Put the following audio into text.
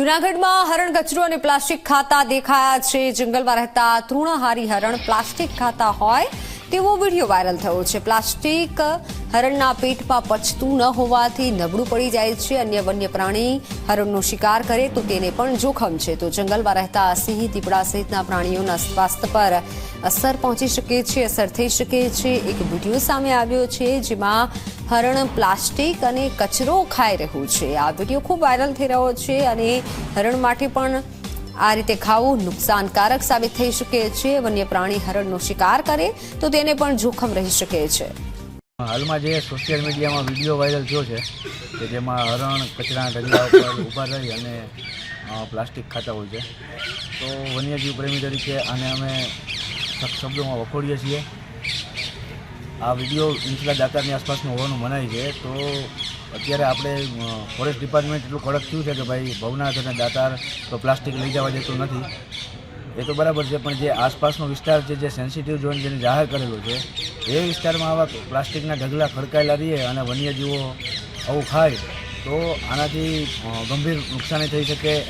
જૂનાગઢમાં હરણ કચરો અને પ્લાસ્ટિક ખાતા દેખાયા છે. જંગલમાં રહેતા તૃણહારી હરણ પ્લાસ્ટિક ખાતા હોય તેવો વીડિયો વાયરલ થયો છે. પ્લાસ્ટિક હરણના પેટમાં પચતું ન હોવાથી નબળું પડી જાય છે. અન્ય વન્ય પ્રાણી હરણનો શિકાર કરે તો તેને પણ જોખમ છે. તો જંગલમાં રહેતા સિંહ, દીપડા સહિતના પ્રાણીઓના સ્વાસ્થ્ય પર અસર પહોંચી શકે છે, અસર થઈ શકે છે. એક વીડિયો સામે આવ્યો છે જેમાં હરણ પ્લાસ્ટિક અને કચરો ખાઈ રહ્યું છે. આ વીડિયો ખૂબ વાયરલ થઈ રહ્યો છે અને હરણ માટે પણ આ રીતે ખાવું નુકસાનકારક સાબિત થઈ શકે છે. વન્ય પ્રાણી હરણનો શિકાર કરે તો તેને પણ જોખમ રહી શકે છે. હાલમાં જે સોશિયલ મીડિયામાં વીડિયો વાયરલ થયો છે કે જેમાં હરણ, કચરા ઢગલા ઉપર ઊભા રહી અને પ્લાસ્ટિક ખાતા હોય છે. તો વન્યજીવ પ્રેમી તરીકે આને અમે શબ્દોમાં વખોડીએ છીએ. આ વીડિયો ઇન્સલા દાતારની આસપાસનો હોવાનું મનાય છે, તો અત્યારે આપણે ફોરેસ્ટ ડિપાર્ટમેન્ટ એટલું કડક થયું છે કે ભાઈ ભવનાથ અને દાતાર તો પ્લાસ્ટિક લઈ જવા દેતું નથી. એ તો બરાબર છે, પણ જે આસપાસનો વિસ્તાર છે, જે સેન્સિટિવ ઝોન જેને જાહેર કરેલો છે, એ વિસ્તારમાં આવા પ્લાસ્ટિકના ઢગલા ખડકાયેલા રહીએ અને વન્યજીવો આવું ખાય, તો આનાથી ગંભીર નુકસાની થઈ શકે